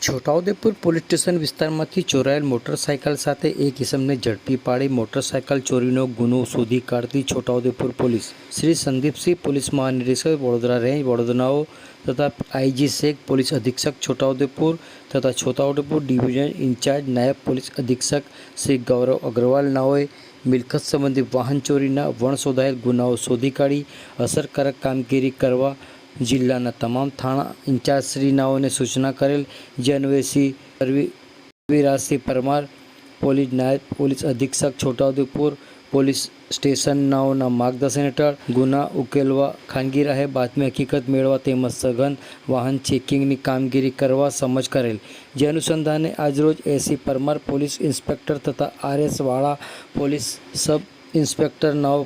Chhota Udepur police station વિસ્તારમાંથી ચોરાયેલ motorcycle સાથે એક ઇસમને ઝડપી પાડી મોટરસાયકલ ચોરીનો ગુનો શોધી કાઢતી છોટાઉદેપુર પોલીસ. શ્રી સંદીપસિંહ પોલીસ મહાનિરીક્ષક વડોદરા રેન્જ, વડોદરાઓ તથા આઈજી શેખ પોલીસ અધિક્ષક છોટાઉદેપુર તથા છોટાઉદેપુર ડિવિઝન ઇન્ચાર્જ નાયબ પોલીસ અધિક્ષક શ્રી ગૌરવ અગ્રવાલ નાઓએ મિલકત સંબંધી વાહન ચોરીના વણશોધાયેલ ગુનાઓ શોધી કાઢી અસરકારક કામગીરી કરવા જિલ્લાના તમામ થાણા ઇન્ચાર્જશ્રીનાઓને સૂચના કરેલ જે અન્વેષી રવિરાજસિંહ પરમાર, પોલીસ નાયબ પોલીસ અધિક્ષક છોટાઉદેપુર, પોલીસ સ્ટેશનનાઓના માર્ગદર્શન હેઠળ ગુના ઉકેલવા ખાનગી રાહે બાતમી હકીકત મેળવવા તેમજ સઘન વાહન ચેકિંગની કામગીરી કરવા સમજ કરેલ. જે અનુસંધાને આજરોજ A C Parmar police inspector તથા આરએસ વાળા પોલીસ સબ ઇન્સ્પેક્ટર નવ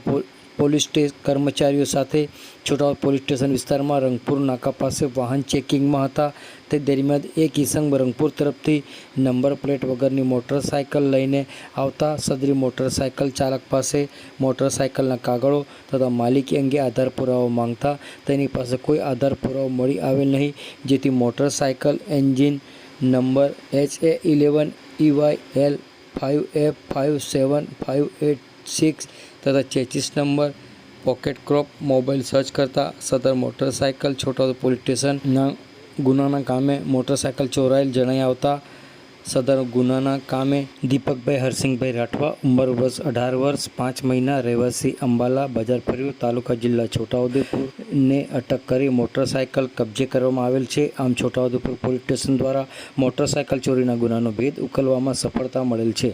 પોલીસ કર્મચારીઓ સાથે છોટાઉદ પોલીસ સ્ટેશન વિસ્તારમાં રંગપુર નાકા પાસે વાહન ચેકિંગમાં હતા. તે દરમિયાન એક ઈસંગ રંગપુર તરફથી નંબર પ્લેટ વગરની મોટરસાયકલ લઈને આવતા સદરી મોટરસાયકલ ચાલક પાસે મોટરસાયકલના કાગળો તથા માલિકી અંગે આધાર પુરાવો માંગતા તેની પાસે કોઈ આધાર પુરાવો મળી આવેલ નહીં, જેથી motorcycle engine number H A eleven E Y L five F five seven five eight six તથા chassis number pocket cop mobile search કરતા સદર મોટરસાયકલ છોટાઉદ પોલીસ સ્ટેશનના ગુનાના કામે મોટરસાયકલ ચોરાયેલ જણાઈ આવતા સદર ગુનાના કામે દીપકભાઈ હરસિંહભાઈ રાઠવા ઉંમર વર્ષ અઢાર વર્ષ પાંચ મહિના રહેવાસી અંબાલા બજાર ફર્યું. તાલુકા જિલ્લા છોટાઉદેપુરને અટક કરી મોટરસાયકલ કબજે કરવામાં આવેલ છે. આમ છોટાઉદેપુર પોલીસ સ્ટેશન દ્વારા મોટરસાયકલ ચોરીના ગુનાનો ભેદ ઉકેલવામાં સફળતા મળેલ છે.